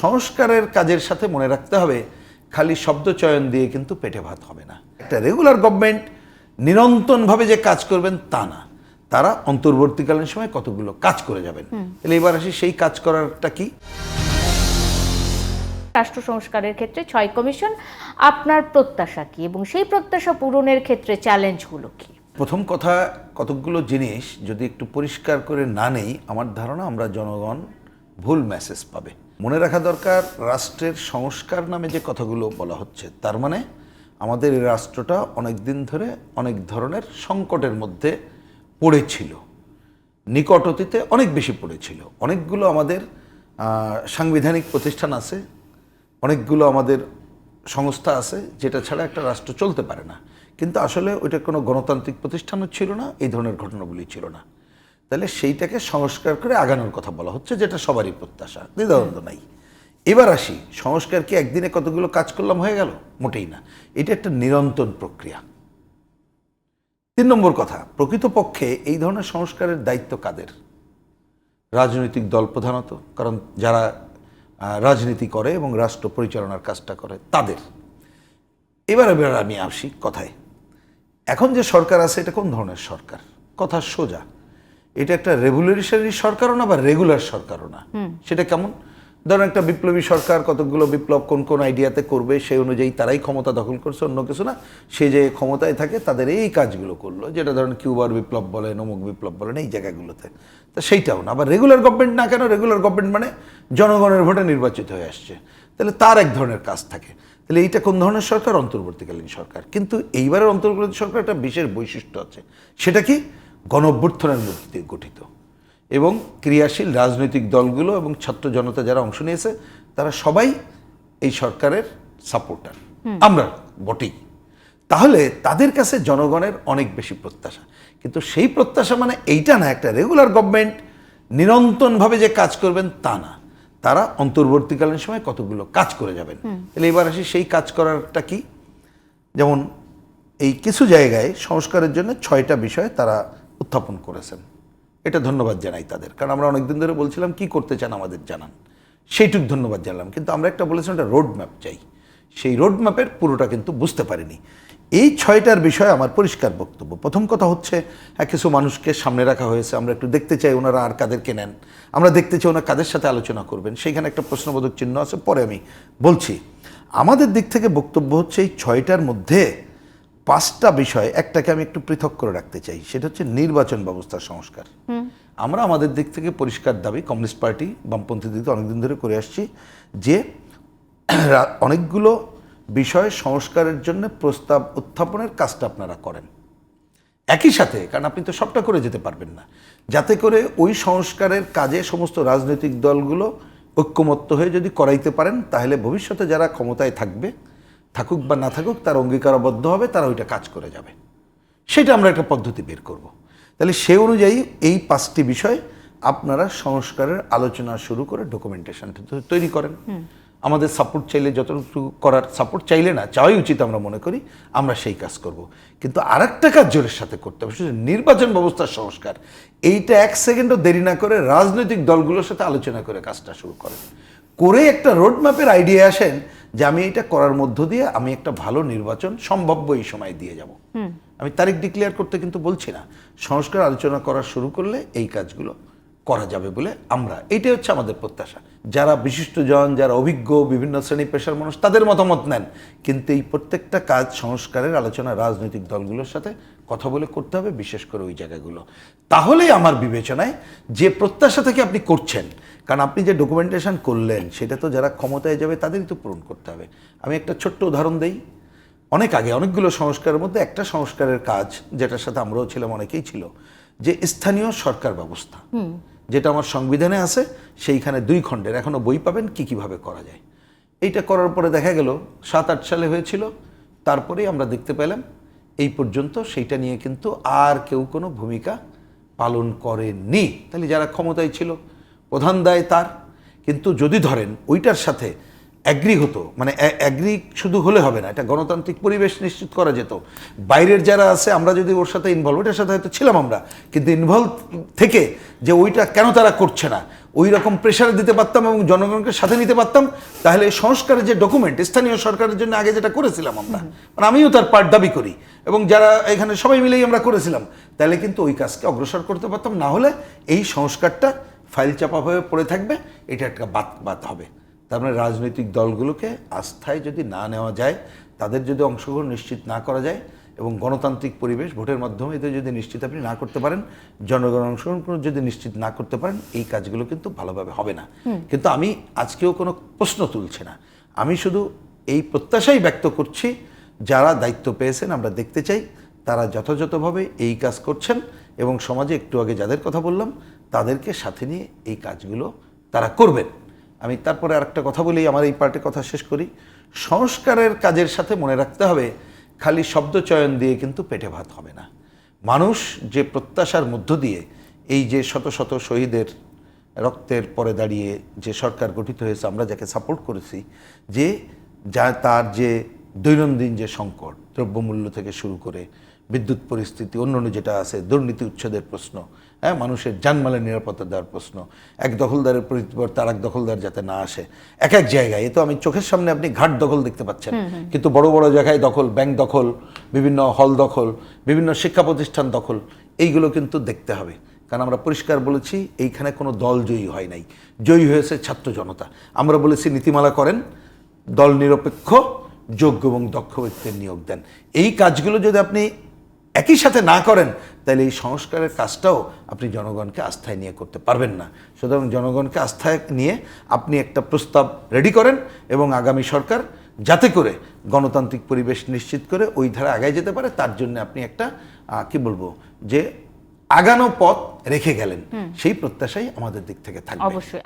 সংস্কারের কাজের সাথে মনে রাখতে হবে খালি শব্দ চয়ন দিয়ে কিন্তু পেটে ভাত হবে না। একটা রেগুলার গভর্নমেন্ট নিরন্তরভাবে যে কাজ করবেন তা না। তারা অন্তর্বর্তীকালীন সময় কতগুলো কাজ করে যাবেন। তাহলে এবার আসি সেই কাজ করারটা কি? রাষ্ট্র সংস্কারের ক্ষেত্রে ছয় কমিশন আপনার প্রত্যাশা কি? এবং সেই প্রত্যাশা পূরণের ক্ষেত্রে চ্যালেঞ্জগুলো কি? প্রথম কথা কতকগুলো জিনিস যদি একটু পরিষ্কার করে না নেই আমার ধারণা আমরা জনগণ ভুল মেসেজ পাবে। মনে রাখা দরকার, রাষ্ট্রের সংস্কার নামে যে কথাগুলো বলা হচ্ছে, তার মানে আমাদের এই রাষ্ট্রটা অনেক দিন ধরে অনেক ধরনের সংকটের মধ্যে পড়েছিল। নিকট অতীতে অনেক বেশি পড়েছিল। অনেকগুলো আমাদের সাংবিধানিক প্রতিষ্ঠান আছে, অনেকগুলো আমাদের সংস্থা আছে, যেটা ছাড়া একটা রাষ্ট্র চলতে পারে না। কিন্তু আসলে ওইটা কোনো গণতান্ত্রিক প্রতিষ্ঠানও ছিল না, এই ধরনের ঘটনাগুলি ছিল না। তাহলে সেইটাকে সংস্কার করে আগানোর কথা বলা হচ্ছে, যেটা সবারই প্রত্যাশা। দ্বিধাদ্বন্দ্ব নাই। এবার আসি, সংস্কার কি একদিনে কতগুলো কাজ করলাম হয়ে গেল? মোটেই না। এটা একটা নিরন্তর প্রক্রিয়া। তিন নম্বর কথা, প্রকৃতপক্ষে এই ধরনের সংস্কারের দায়িত্ব কাদের? রাজনৈতিক দল প্রধানত, কারণ যারা রাজনীতি করে এবং রাষ্ট্র পরিচালনার কাজটা করে, তাদের। এবার এবার আমি আসি কথায়। এখন যে সরকার আছে, এটা কোন ধরনের সরকার? কথা সোজা। এটা একটা রেগুলেশনারি সরকারও না বা রেগুলার সরকারও না। সেটা কেমন? ধরেন একটা বিপ্লবী সরকার কতগুলো বিপ্লব কোন কোন আইডিয়াতে করবে সেই অনুযায়ী তারাই ক্ষমতা দখল করছে অন্য কিছু না। সে যে ক্ষমতায় থাকে তাদের এই কাজগুলো করল যেটা ধরেন কিউবার বিপ্লব বলেন অমুক বিপ্লব বলেন এই জায়গাগুলোতে। তা সেইটাও না আবার রেগুলার গভর্নমেন্ট না কেন? রেগুলার গভর্নমেন্ট মানে জনগণের ভোটে নির্বাচিত হয়ে আসছে। তাহলে তার এক ধরনের কাজ থাকে। তাহলে এইটা কোন ধরনের সরকার? অন্তর্বর্তীকালীন সরকার। কিন্তু এইবারের অন্তর্বর্তী সরকার একটা বিশেষ বৈশিষ্ট্য আছে। সেটা কি? গণঅভ্যুত্থানের মধ্যে দিয়ে গঠিত। এবং ক্রিয়াশীল রাজনৈতিক দলগুলো এবং ছাত্র জনতা যারা অংশ নিয়েছে তারা সবাই এই সরকারের সাপোর্টার। আমরা বটেই। তাহলে তাদের কাছে জনগণের অনেক বেশি প্রত্যাশা। কিন্তু সেই প্রত্যাশা মানে এইটা না একটা রেগুলার গভর্নমেন্ট নিরন্তনভাবে যে কাজ করবেন তা না। তারা অন্তর্বর্তীকালীন সময় কতগুলো কাজ করে যাবেন। তাহলে এবার আসি সেই কাজ করারটা কি? যেমন এই কিছু জায়গায় সংস্কারের জন্য ছয়টা বিষয় তারা উত্থাপন করেছেন। এটা ধন্যবাদ জানাই তাদের। কারণ আমরা অনেকদিন ধরে বলছিলাম, কি করতে চান আমাদের জানান। সেইটুক ধন্যবাদ জানলাম। কিন্তু আমরা একটা বলেছিলাম একটা রোড ম্যাপ চাই। সেই রোড ম্যাপের পুরোটা কিন্তু বুঝতে পারিনি। এই ছয়টার বিষয়ে আমার পরিষ্কার বক্তব্য। প্রথম কথা হচ্ছে কিছু মানুষকে সামনে রাখা হয়েছে। আমরা একটু দেখতে চাই ওনারা আর কাদেরকে নেন। আমরা দেখতে চাই ওনারা কাদের সাথে আলোচনা করবেন। সেইখানে একটা প্রশ্নবোধক চিহ্ন আছে, পরে আমি বলছি। আমাদের দিক থেকে বক্তব্য হচ্ছে, এই ছয়টার মধ্যে পাঁচটা বিষয় একটাকে আমি একটু পৃথক করে রাখতে চাই সেটা হচ্ছে নির্বাচন ব্যবস্থার সংস্কার। আমরা আমাদের দিক থেকে পরিষ্কার দাবি কমিউনিস্ট পার্টি বামপন্থী দিক থেকে অনেকদিন ধরে করে আসছি যে অনেকগুলো বিষয় সংস্কারের জন্য প্রস্তাব উত্থাপনের কাজটা আপনারা করেন। একই সাথে কারণ আপনি তো সবটা করে যেতে পারবেন না যাতে করে ওই সংস্কারের কাজে সমস্ত রাজনৈতিক দলগুলো ঐক্যমত্য হয়ে যদি করাইতে পারেন তাহলে ভবিষ্যতে যারা ক্ষমতায় থাকবে থাকুক বা না থাকুক তার অঙ্গীকারবদ্ধ হবে তারা ওইটা কাজ করে যাবে। সেটা আমরা একটা পদ্ধতি বের করব। তাহলে সে অনুযায়ী এই পাঁচটি বিষয় আপনারা সংস্কারের আলোচনা শুরু করে ডকুমেন্টেশনটা তৈরি করেন। আমাদের সাপোর্ট চাইলে যতটুকু করার সাপোর্ট চাইলে না চাওয়াই উচিত আমরা মনে করি আমরা সেই কাজ করব। কিন্তু আর একটা কাজ জোরের সাথে করতে হবে সেটা নির্বাচন ব্যবস্থার সংস্কার। এইটা এক সেকেন্ডও দেরি না করে রাজনৈতিক দলগুলোর সাথে আলোচনা করে কাজটা শুরু করেন। করে একটা রোড ম্যাপের আইডিয়া আসেন যে আমি এটা করার মধ্য দিয়ে আমি একটা ভালো নির্বাচন সম্ভাব্য এই সময় দিয়ে যাব। আমি তারিখ ডিক্লেয়ার করতে কিন্তু বলছি না। সংস্কার আলোচনা করা শুরু করলে এই কাজগুলো করা যাবে বলে আমরা। এইটাই হচ্ছে আমাদের প্রত্যাশা। যারা বিশিষ্টজন যারা অভিজ্ঞ বিভিন্ন শ্রেণি পেশার মানুষ তাদের মতামত নেন। কিন্তু এই প্রত্যেকটা কাজ সংস্কারের আলোচনা রাজনৈতিক দলগুলোর সাথে কথা বলে করতে হবে বিশেষ করে ওই জায়গাগুলো। তাহলেই আমার বিবেচনায় যে প্রত্যাশা থেকে আপনি করছেন কারণ আপনি যে ডকুমেন্টেশন করলেন সেটা তো যারা ক্ষমতায় যাবে তাদেরই তো পূরণ করতে হবে। আমি একটা ছোট্ট উদাহরণ দেই। অনেক আগে অনেকগুলো সংস্কারের মধ্যে একটা সংস্কারের কাজ যেটার সাথে আমরাও ছিলাম অনেকেই ছিল যে স্থানীয় সরকার ব্যবস্থা। যেটা আমার সংবিধানে আছে সেইখানে দুই খণ্ডের। এখনও বই পাবেন কি কীভাবে করা যায়। এইটা করার পরে দেখা গেল সাত আট সালে হয়েছিল তারপরেই আমরা দেখতে পেলাম এই পর্যন্ত সেইটা নিয়ে কিন্তু আর কেউ কোনো ভূমিকা পালন করেনি। তাহলে যারা ক্ষমতায় ছিল, প্রধান দায় তার। কিন্তু যদি ধরেন ওইটার সাথে অ্যাগ্রি হতো মানে অ্যাগ্রি শুধু হলে হবে না, এটা গণতান্ত্রিক পরিবেশ নিশ্চিত করা যেত। বাইরের যারা আছে, আমরা যদি ওর সাথে ইনভলভ ওইটার সাথে হয়তো ছিলাম আমরা, কিন্তু ইনভলভ থেকে যে ওইটা কেন তারা করছে না ওই রকম প্রেশার দিতে পারতাম এবং জনগণকে সাথে নিতে পারতাম, তাহলে সংস্কারের যে ডকুমেন্ট স্থানীয় সরকারের জন্য আগে যেটা করেছিলাম আমরা মানে আমিও তার পার্ট দাবি করি এবং যারা এখানে সবাই মিলেই আমরা করেছিলাম, তাহলে কিন্তু ওই কাজকে অগ্রসর করতে পারতাম, না হলে এই সংস্কারটা ফাইল চাপা হয়ে পড়ে থাকবে, এটা একটা বাদ বাদ হবে। তার মানে রাজনৈতিক দলগুলোকে আস্থায় যদি না নেওয়া যায়, তাদের যদি অংশগ্রহণ নিশ্চিত না করা যায় এবং গণতান্ত্রিক পরিবেশ ভোটের মাধ্যমে এতে যদি নিশ্চিত আপনি না করতে পারেন জনগণ অংশগ্রহণ করে যদি নিশ্চিত না করতে পারেন এই কাজগুলো কিন্তু ভালোভাবে হবে না। কিন্তু আমি আজকেও কোনো প্রশ্ন তুলছি না। আমি শুধু এই প্রত্যাশাই ব্যক্ত করছি যারা দায়িত্ব পেয়েছেন আমরা দেখতে চাই তারা যথাযথভাবে এই কাজ করছেন এবং সমাজে একটু আগে যাদের কথা বললাম তাদেরকে সাথে নিয়ে এই কাজগুলো তারা করবেন। আমি তারপরে আরেকটা কথা বলেই আমার এই পার্টের কথা শেষ করি। সংস্কারের কাজের সাথে মনে রাখতে হবে খালি শব্দ চয়ন দিয়ে কিন্তু পেটে ভাত হবে না। মানুষ যে প্রত্যাশার মধ্য দিয়ে এই যে শত শত শহীদের রক্তের পরে দাঁড়িয়ে যে সরকার গঠিত হয়েছে, আমরা যাকে সাপোর্ট করেছি, যে যা তার যে দৈনন্দিন যে সংকট দ্রব্যমূল্য থেকে শুরু করে বিদ্যুৎ পরিস্থিতি অন্যান্য যেটা আছে দুর্নীতি উচ্ছেদের প্রশ্ন হ্যাঁ মানুষের জানমালের নিরাপত্তা দেওয়ার প্রশ্ন এক দখলদারের পরিবর্তে আর এক দখলদার যাতে না আসে এক এক জায়গায় এ তো আমি চোখের সামনে আপনি ঘাট দখল দেখতে পাচ্ছেন কিন্তু বড় বড় জায়গায় দখল ব্যাংক দখল বিভিন্ন হল দখল বিভিন্ন শিক্ষা প্রতিষ্ঠান দখল এইগুলো কিন্তু দেখতে হবে। কারণ আমরা পরিষ্কার বলেছি এইখানে কোনো দল জয়ী হয় নাই। জয়ী হয়েছে ছাত্র জনতা। আমরা বলেছি নীতিমালা করেন দল নিরপেক্ষ যোগ্য এবং দক্ষ ব্যক্তির নিয়োগ দেন। এই কাজগুলো যদি আপনি একই সাথে না করেন তাহলে এই সংস্কারের কাজটাও আপনি জনগণকে আস্থায় নিয়ে করতে পারবেন না। সুতরাং জনগণকে আস্থায় নিয়ে আপনি একটা প্রস্তাব রেডি করেন এবং আগামী সরকার যাতে করে গণতান্ত্রিক পরিবেশ নিশ্চিত করে ওই ধারা আগায় যেতে পারে তার জন্য আপনি একটা কি বলব যে আগানো পথ রেখে গেলেন। সেই প্রত্যাশাই আমাদের দিক থেকে থাকবে। অবশ্যই।